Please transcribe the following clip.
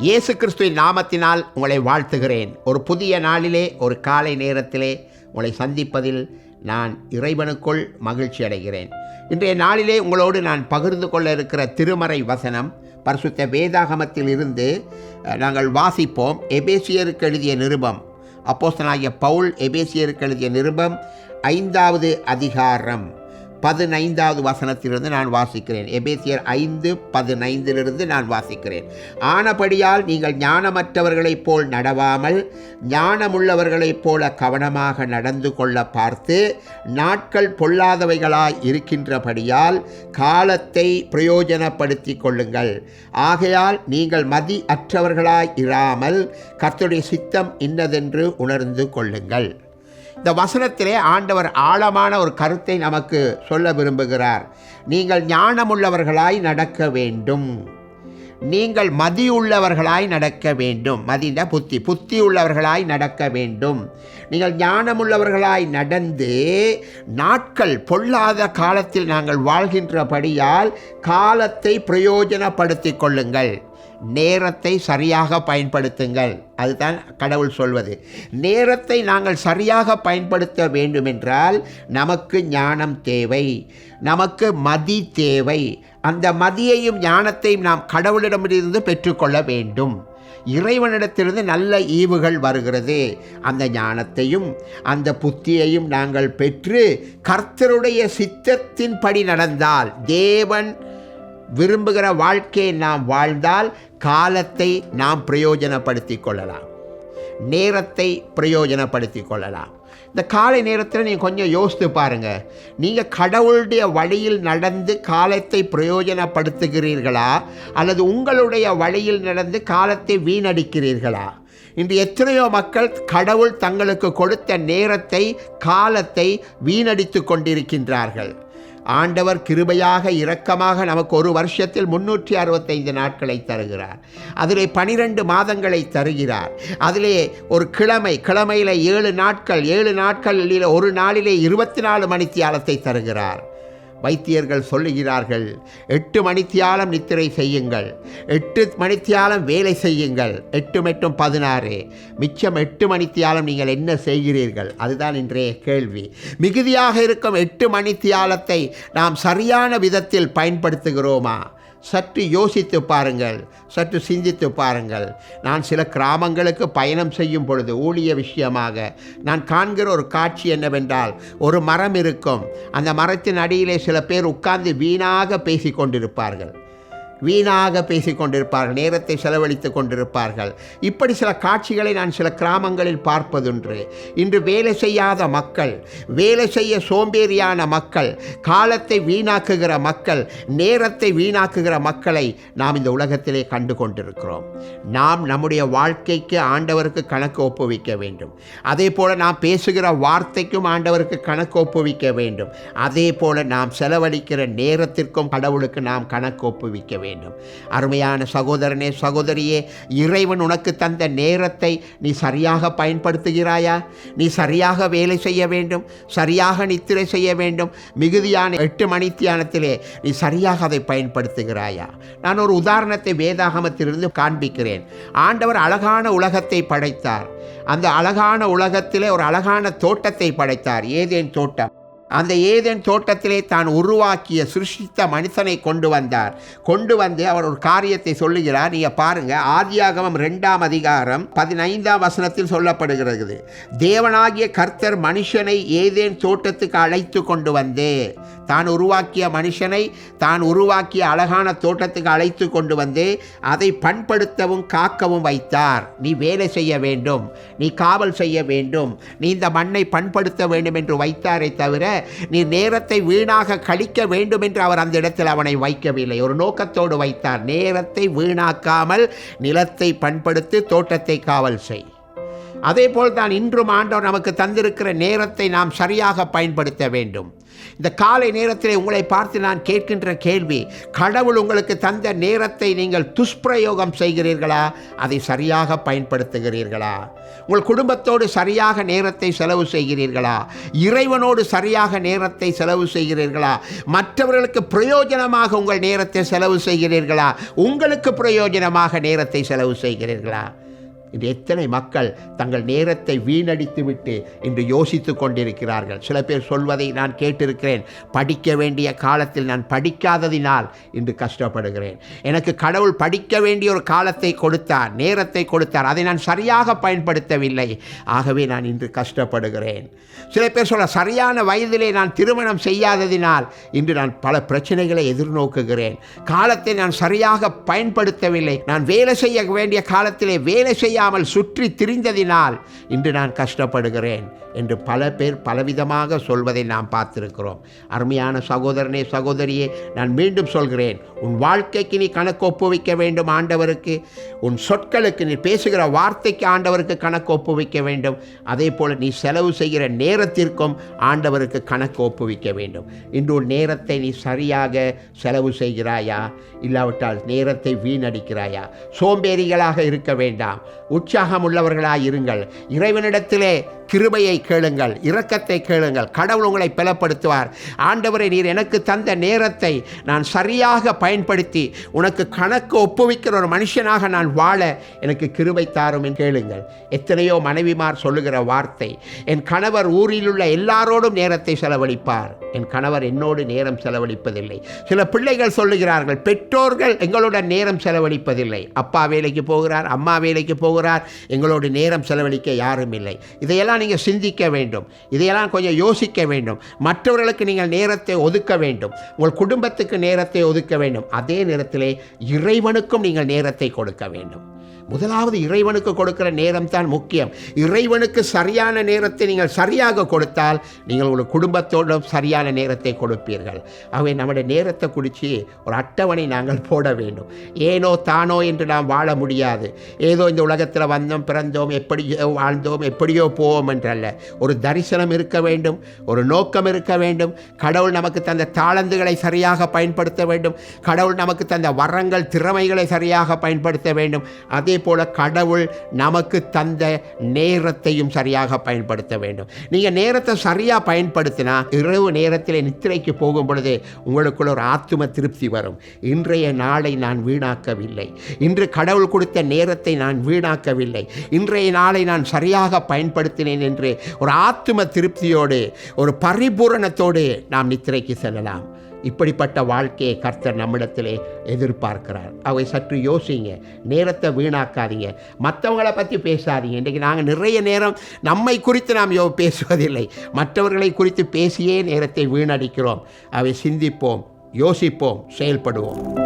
இயேசு கிறிஸ்துவின் நாமத்தினால் உங்களை வாழ்த்துகிறேன். ஒரு புதிய நாளிலே ஒரு காலை நேரத்திலே உங்களை சந்திப்பதில் நான் இறைவனுக்குள் மகிழ்ச்சி அடைகிறேன். இன்றைய நாளிலே உங்களோடு நான் பகிர்ந்து கொள்ள இருக்கிற திருமறை வசனம் பரிசுத்த வேதாகமத்தில் இருந்து நாங்கள் வாசிப்போம். எபேசியருக்கு எழுதிய நிருபம் அப்போஸ்தனாகிய பவுல் எபேசியருக்கு எழுதிய நிருபம் ஐந்தாவது அதிகாரம். பதினைந்தாவது வசனத்திலிருந்து நான் வாசிக்கிறேன். எபேசியர் ஐந்து பதினைந்திலிருந்து நான் வாசிக்கிறேன். ஆனபடியால் நீங்கள் ஞானமற்றவர்களைப் போல் நடவாமல் ஞானமுள்ளவர்களைப் போல கவனமாக நடந்து கொள்ள பார்த்து நாட்கள் பொல்லாதவைகளாய் இருக்கின்றபடியால் காலத்தை பிரயோஜனப்படுத்தி கொள்ளுங்கள். ஆகையால் நீங்கள் மதி அற்றவர்களாய் இராமல் கத்துடைய சித்தம் இன்னதென்று உணர்ந்து கொள்ளுங்கள். இந்த வசனத்திலே ஆண்டவர் ஆழமான ஒரு கருத்தை நமக்கு சொல்ல விரும்புகிறார். நீங்கள் ஞானமுள்ளவர்களாய் நடக்க வேண்டும். நீங்கள் மதியுள்ளவர்களாய் நடக்க வேண்டும். மதிந்த புத்தி. புத்தி உள்ளவர்களாய் நடக்க வேண்டும். நீங்கள் ஞானமுள்ளவர்களாய் நடந்து நாட்கள் பொல்லாத காலத்தில் நாங்கள் வாழ்கின்றபடியால் காலத்தை பிரயோஜனப்படுத்தி கொள்ளுங்கள். நேரத்தை சரியாக பயன்படுத்துங்கள். அதுதான் கடவுள் சொல்வது. நேரத்தை நாங்கள் சரியாக பயன்படுத்த வேண்டுமென்றால் நமக்கு ஞானம் தேவை. நமக்கு மதி தேவை. அந்த மதியையும் ஞானத்தையும் நாம் கடவுளிடமிருந்து பெற்றுக்கொள்ள வேண்டும். இறைவனிடத்திலிருந்து நல்ல ஈவுகள் வருகிறது. அந்த ஞானத்தையும் அந்த புத்தியையும் நாங்கள் பெற்று கர்த்தருடைய சித்தத்தின்படி நடந்தால் தேவன் விரும்புகிற வாழ்க்கையை நாம் வாழ்ந்தால் காலத்தை நாம் பிரயோஜனப்படுத்தி கொள்ளலாம். நேரத்தை பிரயோஜனப்படுத்தி கொள்ளலாம். இந்த காலை நேரத்தில் நீங்கள் கொஞ்சம் யோசித்து பாருங்கள் நீங்கள் கடவுளுடைய வழியில் நடந்து காலத்தை பிரயோஜனப்படுத்துகிறீர்களா? அல்லது உங்களுடைய வழியில் நடந்து காலத்தை வீணடிக்கிறீர்களா? இன்று எத்தனையோ மக்கள் கடவுள் தங்களுக்கு கொடுத்த நேரத்தை காலத்தை வீணடித்து கொண்டிருக்கின்றார்கள். ஆண்டவர் கிருபையாக இரக்கமாக நமக்கு ஒரு வருஷத்தில் முன்னூற்றி அறுபத்தைந்து நாட்களை தருகிறார். அதிலே பனிரெண்டு மாதங்களை தருகிறார். அதிலே ஒரு கிழமை கிழமையில் ஏழு நாட்கள் ஏழு நாட்களில் ஒரு நாளிலே இருபத்தி நாலு மணித்தியாலத்தை தருகிறார். வைத்தியர்கள் சொல்லுகிறார்கள் எட்டு மணித்தியாலம் நித்திரை செய்யுங்கள் எட்டு மணித்தியாலம் வேலை செய்யுங்கள் எட்டு மெட்டும் பதினாறு. மிச்சம் எட்டு மணித்தியாலம் நீங்கள் என்ன செய்கிறீர்கள்? அதுதான் இன்றைய கேள்வி. மிகுதியாக இருக்கும் எட்டு மணித்தியாலத்தை நாம் சரியான விதத்தில் பயன்படுத்துகிறோமா? சற்று யோசித்து பாருங்கள் சற்று சிந்தித்து பாருங்கள். நான் சில கிராமங்களுக்கு பயணம் செய்யும் பொழுது ஊழிய விஷயமாக நான் காண்கிற ஒரு காட்சி என்னவென்றால் ஒரு மரம் இருக்கும். அந்த மரத்தின் அடியிலே சில பேர் உட்கார்ந்து வீணாக பேசி கொண்டிருப்பார்கள் வீணாக பேசி கொண்டிருப்பார்கள் நேரத்தை செலவழித்து கொண்டிருப்பார்கள். இப்படி சில காட்சிகளை நான் சில கிராமங்களில் பார்ப்பதுண்டு. இன்று வேலை செய்யாத மக்கள் வேலை செய்ய சோம்பேறியான மக்கள் காலத்தை வீணாக்குகிற மக்கள் நேரத்தை வீணாக்குகிற மக்களை நாம் இந்த உலகத்திலே கண்டு கொண்டிருக்கிறோம் நாம் நம்முடைய வாழ்க்கைக்கு ஆண்டவருக்கு கணக்கு ஒப்புவிக்க வேண்டும். அதே போல நாம் பேசுகிற வார்த்தைக்கும் ஆண்டவருக்கு கணக்கு ஒப்புவிக்க வேண்டும். அதே போல நாம் செலவழிக்கிற நேரத்திற்கும் கடவுளுக்கு நாம் கணக்கு ஒப்புவிக்க வேண்டும். அருமையான சகோதரனே சகோதரியே இறைவன் உனக்கு தந்த நேரத்தை நீ சரியாக பயன்படுத்துகிறாயா? நீ சரியாக வேலை செய்ய வேண்டும் சரியாக நித்திரை செய்ய வேண்டும். மிகுதியான எட்டு மணி தியானத்திலே நீ சரியாக அதை பயன்படுத்துகிறாயா? நான் ஒரு உதாரணத்தை வேதாகமத்திலிருந்து காண்பிக்கிறேன். ஆண்டவர் அழகான உலகத்தை படைத்தார். அந்த அழகான உலகத்திலே ஒரு அழகான தோட்டத்தை படைத்தார். ஏதேன் தோட்டம்? அந்த ஏதேன் தோட்டத்திலே தான் உருவாக்கிய சிருஷ்டித்த மனுஷனை கொண்டு வந்தார். கொண்டு வந்து அவர் ஒரு காரியத்தை சொல்லுகிறார். நீங்கள் பாருங்க ஆதியாகமம் ரெண்டாம் அதிகாரம் பதினைந்தாம் வசனத்தில் சொல்லப்படுகிறது. தேவனாகிய கர்த்தர் மனுஷனை ஏதேன் தோட்டத்துக்கு அழைத்து கொண்டு வந்து. தான் உருவாக்கிய மனுஷனை தான் உருவாக்கிய அழகான தோட்டத்துக்கு அழைத்து கொண்டு வந்து. அதை பண்படுத்தவும் காக்கவும் வைத்தார். நீ வேலை செய்ய வேண்டும். நீ காவல் செய்ய வேண்டும். நீ இந்த மண்ணை பண்படுத்த வேண்டும் என்று வைத்தாரே தவிர நீ நேரத்தை வீணாக கழிக்க வேண்டும் என்று அவர் அந்த இடத்தில் அவனை வைக்கவில்லை. ஒரு நோக்கத்தோடு வைத்தார் நேரத்தை வீணாக்காமல் நிலத்தை பண்படுத்தி தோட்டத்தை காவல் செய். அதே போல் தான் இன்றும் ஆண்டவர் நமக்கு தந்திருக்கிற நேரத்தை நாம் சரியாக பயன்படுத்த வேண்டும். இந்த காலை நேரத்தில் உங்களை பார்த்து நான் கேட்கின்ற கேள்வி கடவுள் உங்களுக்கு தந்த நேரத்தை நீங்கள் துஷ்பிரயோகம் செய்கிறீர்களா? அதை சரியாக பயன்படுத்துகிறீர்களா? உங்கள் குடும்பத்தோடு சரியாக நேரத்தை செலவு செய்கிறீர்களா? இறைவனோடு சரியாக நேரத்தை செலவு செய்கிறீர்களா? மற்றவர்களுக்கு பிரயோஜனமாக உங்கள் நேரத்தை செலவு செய்கிறீர்களா? உங்களுக்கு பிரயோஜனமாக நேரத்தை செலவு செய்கிறீர்களா? இன்று எத்தனை மக்கள் தங்கள் நேரத்தை வீணடித்துவிட்டு இன்று யோசித்து கொண்டிருக்கிறார்கள். சில பேர் சொல்வதை நான் கேட்டிருக்கிறேன். படிக்க வேண்டிய காலத்தில் நான் படிக்காததினால் இன்று கஷ்டப்படுகிறேன். எனக்கு கடவுள் படிக்க வேண்டிய ஒரு காலத்தை கொடுத்தார் நேரத்தை கொடுத்தார். அதை நான் சரியாக பயன்படுத்தவில்லை. ஆகவே நான் இன்று கஷ்டப்படுகிறேன். சில பேர் சொல்ல சரியான வயதிலே நான் திருமணம் செய்யாததினால் இன்று நான் பல பிரச்சனைகளை எதிர்நோக்குகிறேன். காலத்தை நான் சரியாக பயன்படுத்தவில்லை. நான் வேலை செய்ய வேண்டிய காலத்திலே வேலை செய்ய தெரியாமல் சுற்றி திரிந்ததினால் இன்று நான் கஷ்டப்படுகிறேன். என்று பல பேர் பலவிதமாக சொல்வதை நாம் பார்த்திருக்கிறோம். அருமையான சகோதரனே சகோதரியே நான் மீண்டும் சொல்கிறேன். உன் வாழ்க்கைக்கு நீ கணக்கு ஒப்புவிக்க வேண்டும் ஆண்டவருக்கு. உன் சொற்களுக்கு நீ பேசுகிற வார்த்தைக்கு ஆண்டவருக்கு கணக்கு ஒப்புவிக்க வேண்டும். அதே போல் நீ செலவு செய்கிற நேரத்திற்கும் ஆண்டவருக்கு கணக்கு ஒப்புவிக்க வேண்டும். இன்று உன் நேரத்தை நீ சரியாக செலவு செய்கிறாயா? இல்லாவிட்டால் நேரத்தை வீணடிக்கிறாயா? சோம்பேறிகளாக இருக்க வேண்டாம். உற்சாகம் உள்ளவர்களாக இருங்கள். இறைவனிடத்திலே கிருபையை கேளுங்கள் இரக்கத்தை கேளுங்கள். கடவுள் உங்களை பலப்படுத்துவார். ஆண்டவரை நீர் எனக்கு தந்த நேரத்தை நான் சரியாக பயன்படுத்தி உனக்கு கணக்கு ஒப்புவிக்கிற ஒரு மனுஷனாக நான் வாழ எனக்கு கிருபை தாரும் என்று கேளுங்கள். எத்தனையோ மனைவிமார் சொல்லுகிற வார்த்தை என் கணவர் ஊரில் உள்ள எல்லாரோடும் நேரத்தை செலவழிப்பார். என் கணவர் என்னோடு நேரம் செலவழிப்பதில்லை. சில பிள்ளைகள் சொல்லுகிறார்கள் பெற்றோர்கள் எங்களுடன் நேரம் செலவழிப்பதில்லை. அப்பா வேலைக்கு போகிறார் அம்மா வேலைக்கு போகிறார் எங்களோடு நேரம் செலவழிக்க யாரும் இல்லை. இதையெல்லாம் நீங்கள் சிந்திக்க வேண்டும். இதையெல்லாம் கொஞ்சம் யோசிக்க வேண்டும். மற்றவர்களுக்கு நீங்கள் நேரத்தை ஒதுக்க வேண்டும். உங்கள் குடும்பத்துக்கு நேரத்தை ஒதுக்க வேண்டும். அதே நேரத்திலே இறைவனுக்கும் நீங்கள் நேரத்தை கொடுக்க வேண்டும். முதலாவது இறைவனுக்கு கொடுக்கிற நேரம் தான் முக்கியம். இறைவனுக்கு சரியான நேரத்தை நீங்கள் சரியாக கொடுத்தால் நீங்கள் உங்கள் குடும்பத்தோடும் சரியான நேரத்தை கொடுப்பீர்கள். ஆகவே நம்முடைய நேரத்தை குடித்து ஒரு அட்டவணை நாங்கள் போட வேண்டும். ஏனோ தானோ என்று நாம் வாழ முடியாது. ஏதோ இந்த உலகத்தில் வந்தோம் பிறந்தோம் எப்படியோ வாழ்ந்தோம் எப்படியோ போவோம் என்றல்ல. ஒரு தரிசனம் இருக்க வேண்டும் ஒரு நோக்கம் இருக்க வேண்டும். கடவுள் நமக்கு தந்த தாளந்துகளை சரியாக பயன்படுத்த வேண்டும். கடவுள் நமக்கு தந்த வரங்கள் திறமைகளை சரியாக பயன்படுத்த வேண்டும். அதே போல கடவுள் நமக்கு தந்த நேரத்தையும் சரியாக பயன்படுத்த வேண்டும். நீங்கள் நேரத்தை சரியாக பயன்படுத்தினா இரவு நேரத்தில் நித்திரைக்கு போகும் பொழுது உங்களுக்குள்ள ஒரு ஆத்தும திருப்தி வரும். இன்றைய நாளை நான் வீணாக்கவில்லை. இன்று கடவுள் கொடுத்த நேரத்தை நான் வீணாக்கவில்லை. இன்றைய நாளை நான் சரியாக பயன்படுத்தினேன் என்று ஒரு ஆத்தும திருப்தியோடு ஒரு பரிபூரணத்தோடு நாம் நித்திரைக்கு செல்லலாம். இப்படிப்பட்ட வாழ்க்கையை கர்த்தர் நம்மிடத்திலே எதிர்பார்க்கிறார். அவை சற்று யோசிங்க நேரத்தை வீணாக்காதீங்க மற்றவங்களை பற்றி பேசாதீங்க. இன்றைக்கு நாங்கள் நிறைய நேரம் நம்மை குறித்து நாம் யோ பேசுவதில்லை. மற்றவர்களை குறித்து பேசியே நேரத்தை வீணடிக்கிறோம். அவை சிந்திப்போம் யோசிப்போம் செயல்படுவோம்.